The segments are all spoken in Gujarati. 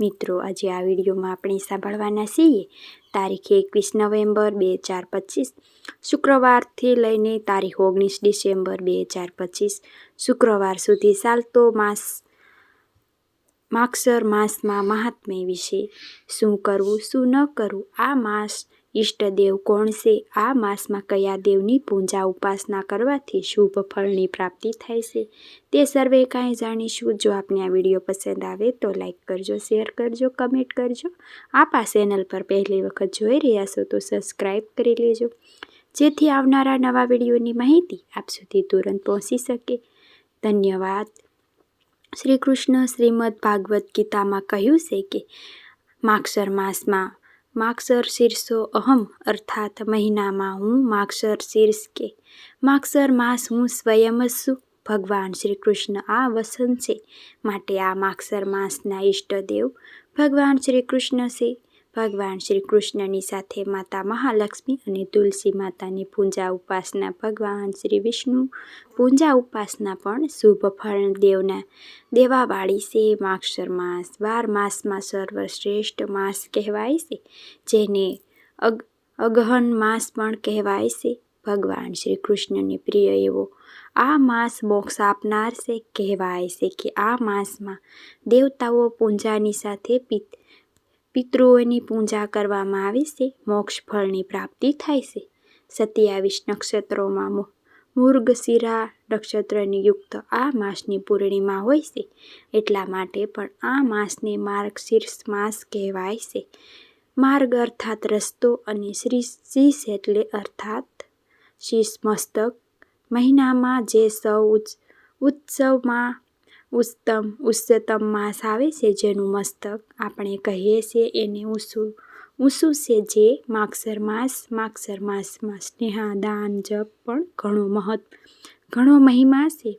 મિત્રો, આજે આ વિડીયોમાં આપણે સાંભળવાના છીએ તારીખ એકવીસ નવેમ્બર બે હજાર પચીસ, શુક્રવારથી લઈને તારીખ ઓગણીસ ડિસેમ્બર બે હજાર પચીસ, શુક્રવાર સુધી ચાલતો માસ, માગસર માસમાં મહાત્મ્ય વિશે શું કરવું, શું ન કરવું, આ માસ ઈષ્ટદેવ કોણ છે? આ માસમાં કયા દેવની પૂજા ઉપાસના કરવાથી શુભ ફળની પ્રાપ્તિ થાય છે? તે સર્વે કાંઈ જાણીશું. જો આપને આ વીડિયો પસંદ આવે તો લાઈક કરજો, શેર કરજો, કમેન્ટ કરજો. આપ આ ચેનલ પર પહેલી વખત જોઈ રહ્યા છો તો સબસ્ક્રાઈબ કરી લેજો. જેથી આવનારા નવા વિડીયોની માહિતી આપ સુધી તુરંત પહોંચી શકે. ધન્યવાદ. શ્રી કૃષ્ણ શ્રીમદ ભાગવદ્ ગીતામાં કહ્યું છે કે માગસર માસમાં માગસર શીર્ષો અહમ અર્થાત મહિનામાં હું માગસર શીર્ષ કે માગસર માસ હું સ્વયં જ છું ભગવાન શ્રી કૃષ્ણ આ વસન છે. માટે આ માગસર માસના ઈષ્ટદેવ ભગવાન શ્રી કૃષ્ણ છે. ભગવાન શ્રી કૃષ્ણની સાથે માતા મહાલક્ષ્મી અને તુલસી માતાની પૂજા ઉપાસના, ભગવાન શ્રી વિષ્ણુ પૂજા ઉપાસના પણ શુભ ફળ દેવના દેવાવાળી છે. માક્ષર માસ બાર માસમાં સર્વશ્રેષ્ઠ માસ કહેવાય છે, જેને અગ, અગહન માસ પણ કહેવાય છે. ભગવાન શ્રી કૃષ્ણને પ્રિય એવો આ માસ મોક્ષ આપનાર છે. કહેવાય છે કે આ માસમાં દેવતાઓ પૂજાની સાથે પિત પિતૃઓની પૂજા કરવામાં આવે છે, મોક્ષ ફળની પ્રાપ્તિ થાય છે. સત્યાવીસ નક્ષત્રોમાં મુર્ગશિરા નક્ષત્રની યુક્ત આ માસની પૂર્ણિમા હોય છે, એટલા માટે પણ આ માસને માર્ગશીર્ષ માસ કહેવાય છે. માર્ગ અર્થાત રસ્તો અને શ્રી શીશ એટલે અર્થાત શીશ મસ્તક. મહિનામાં જે સૌ ઉત્સવમાં ઉત્તમ ઉચ્ચતમ માસ આવે છે, જેનું મસ્તક આપણે કહીએ છીએ એને ઊંસું. ઊંસું છે જે માગસર માસ માગસર માસમાં સ્નેહા, દાન, જપ પણ ઘણો મહત્વ, ઘણો મહિમા છે.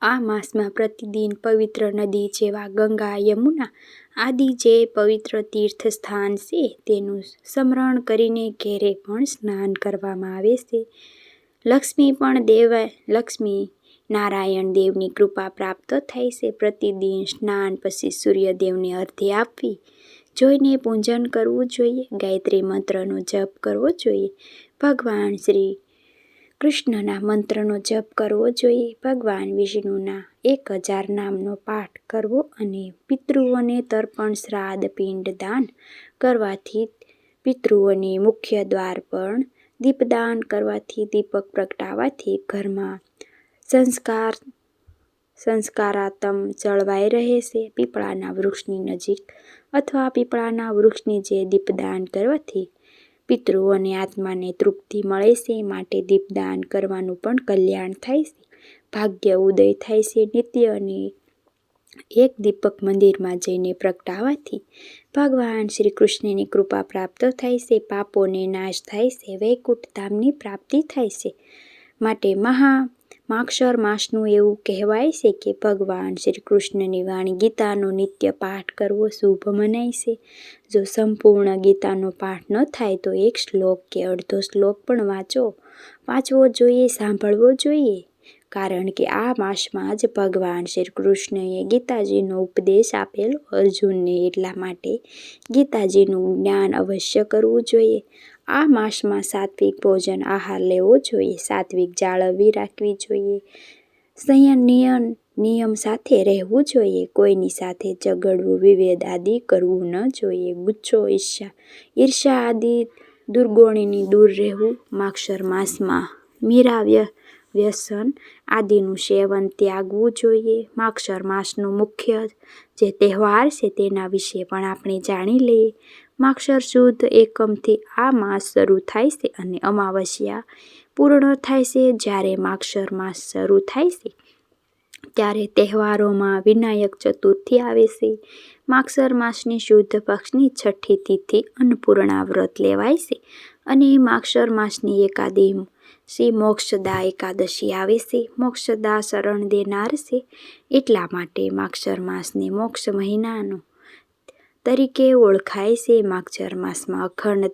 આ માસમાં પ્રતિદિન પવિત્ર નદી જેવા ગંગા, યમુના આદિ જે પવિત્ર તીર્થ સ્થાન છે, તેનું સ્મરણ કરીને ઘેરે પણ સ્નાન કરવામાં આવે છે. લક્ષ્મી પણ દેવ લક્ષ્મી નારાયણ દેવની કૃપા પ્રાપ્ત થાય છે. પ્રતિદિન સ્નાન પછી સૂર્યદેવને અર્ધી આપવી, જોઈને પૂજન કરવું જોઈએ. ગાયત્રી મંત્રનો જપ કરવો જોઈએ. ભગવાન શ્રી કૃષ્ણના મંત્રનો જપ કરવો જોઈએ. ભગવાન વિષ્ણુના એક હજાર નામનો પાઠ કરવો અને પિતૃઓને તર્પણ, શ્રાદ્ધ, પિંડ દાન કરવાથી પિતૃઓને મુખ્ય દ્વાર પણ દીપદાન કરવાથી દીપક પ્રગટાવવાથી ઘરમાં સંસ્કાર, સંસ્કારાતમ જળવાઈ રહે છે. પીપળાના વૃક્ષની નજીક અથવા પીપળાના વૃક્ષની જે દીપદાન કરવાથી પિતૃઓને આત્માને તૃપ્તિ મળે છે માટે દીપદાન કરવાનું પણ કલ્યાણ થાય છે. ભાગ્ય ઉદય થાય છે. નિત્ય અને એક દીપક મંદિરમાં જઈને પ્રગટાવાથી ભગવાન શ્રી કૃષ્ણની કૃપા પ્રાપ્ત થાય છે. પાપોને નાશ થાય છે. વૈકુંઠ ધામની પ્રાપ્તિ થાય છે. માટે મહા માક્ષર માસનું એવું કહેવાય છે કે ભગવાન શ્રી કૃષ્ણની વાણી ગીતાનો નિત્ય પાઠ કરવો શુભ મનાય છે. જો સંપૂર્ણ ગીતાનો પાઠ ન થાય તો એક શ્લોક કે અડધો શ્લોક પણ વાંચો. વાંચવો જોઈએ, સાંભળવો જોઈએ. કારણ કે આ માસમાં જ ભગવાન શ્રી કૃષ્ણએ ગીતાજીનો ઉપદેશ આપેલો અર્જુનને એટલા માટે ગીતાજીનું જ્ઞાન અવશ્ય કરવું જોઈએ. આ માસમાં સાત્વિક ભોજન આહાર લેવો જોઈએ, સાત્વિક જાળવવી રાખવી જોઈએ, સંયમ નિયમ નિયમ સાથે રહેવું જોઈએ, કોઈની સાથે ઝઘડવું વિવેદ આદિ કરવું ન જોઈએ. ગુચ્છો ઈર્ષા ઈર્ષા આદિ દુર્ગોણીની દૂર રહેવું, માક્ષર માસમાં મીરાવ્ય વ્યસન આદિનું સેવન ત્યાગવું જોઈએ. માક્ષર માસનું મુખ્ય જે તહેવાર છે તેના વિશે પણ આપણે જાણી લઈએ. માક્ષર શુદ્ધ એકમથી આ માસ શરૂ થાય છે અને અમાવસ્યા પૂર્ણ થાય છે. જ્યારે માક્ષર માસ શરૂ થાય છે, ત્યારે તહેવારોમાં વિનાયક ચતુર્થી આવે છે. માક્ષર માસની શુદ્ધ પક્ષની છઠ્ઠી તિથિ અન્નપૂર્ણા વ્રત લેવાય છે અને માક્ષર માસની એકાદી શ્રી મોક્ષદા એકાદશી આવે છે. મોક્ષદા શરણ દેનાર છે. એટલા માટે માક્ષર માસને મોક્ષ મહિનાનો તરીકે ઓળખાય છે. માક્ષર માસમાં અખંડ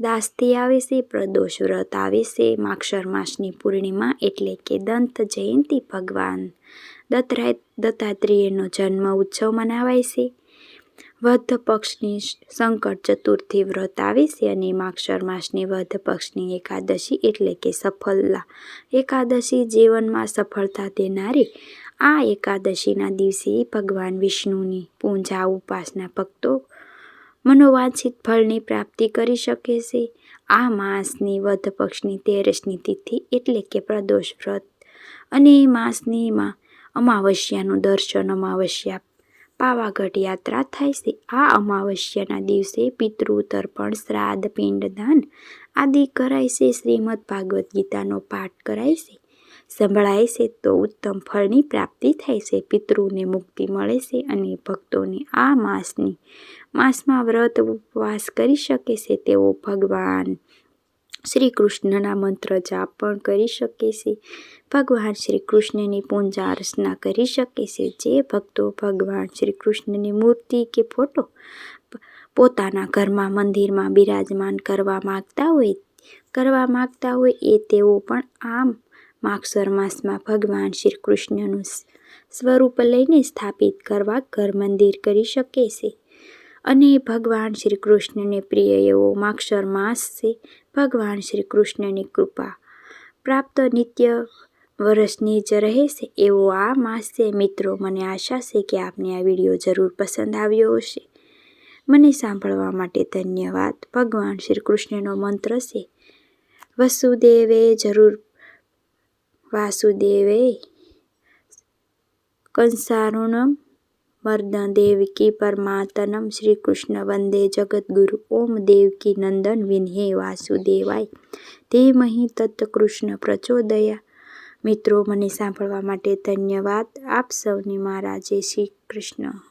દાસતી આવે છે. પ્રદોષ વ્રત આવે છે. માક્ષર માસની પૂર્ણિમા એટલે કે દંત જયંતિ ભગવાન દત્તરાય દત્તાત્રેયનો જન્મ ઉત્સવ મનાવાય છે. વધ પક્ષની સંકટ ચતુર્થી વ્રત આવે છે અને માક્ષર માસની વધ પક્ષની એકાદશી એટલે કે સફળતા એકાદશી જીવનમાં સફળતા દેનારી, આ એકાદશીના દિવસે ભગવાન વિષ્ણુની પૂજા, ઉપાસના ભક્તો મનોવાંછિત ફળની પ્રાપ્તિ કરી શકે છે. આ માસની વધ પક્ષની તેરસની તિથિ એટલે કે પ્રદોષ વ્રત. અને માસની અમાવસ્યાનું દર્શન, અમાવસ્યા પાવાગઢ યાત્રા થાય છે. આ અમાવસ્યાના દિવસે પિતૃ તર્પણ શ્રાદ્ધ, પિંડદાન આદિ કરાય છે. શ્રીમદ ભાગવદ્ ગીતાનો પાઠ કરાય છે. સંભળાય છે તો ઉત્તમ ફળની પ્રાપ્તિ થાય છે. પિતૃને મુક્તિ મળે છે અને ભક્તોને આ માસની, માસમાં વ્રત ઉપવાસ કરી શકે છે. તેઓ ભગવાન શ્રી કૃષ્ણના મંત્ર જાપ પણ કરી શકે છે. ભગવાન શ્રી કૃષ્ણની પૂજા અર્ચના કરી શકે છે. જે ભક્તો ભગવાન શ્રી કૃષ્ણની મૂર્તિ કે ફોટો પોતાના ઘરમાં મંદિરમાં બિરાજમાન કરવા માગતા હોય, કરવા માગતા હોય એ તેઓ પણ આમ માગસર માસમાં ભગવાન શ્રી કૃષ્ણનું સ્વરૂપ લઈને સ્થાપિત કરવા ઘર મંદિર કરી શકે છે. અને ભગવાન શ્રી કૃષ્ણને પ્રિય એવો માક્ષર માસ છે. ભગવાન શ્રી કૃષ્ણની કૃપા. પ્રાપ્ત નિત્ય વર્ષની જ રહેશે એવો આ માસ મિત્રો, મને આશા છે કે આપને આ વીડિયો જરૂર પસંદ આવ્યો હશે. મને સાંભળવા માટે ધન્યવાદ. ભગવાન શ્રી કૃષ્ણનો મંત્ર છે, વસુદેવે જરૂર, વાસુદેવે કંસારુણમ મર્દન દેવકી પરમાતનમ શ્રી કૃષ્ણ વંદે જગદગુરુ. ઓમ દેવકી નંદન વિન્હે વાસુદેવાય. ધીમહિ તત્ત કૃષ્ણ પ્રચોદયા. મિત્રો, મને સાંભળવા માટે ધન્યવાદ. આપ સૌને મારા જય શ્રી કૃષ્ણ.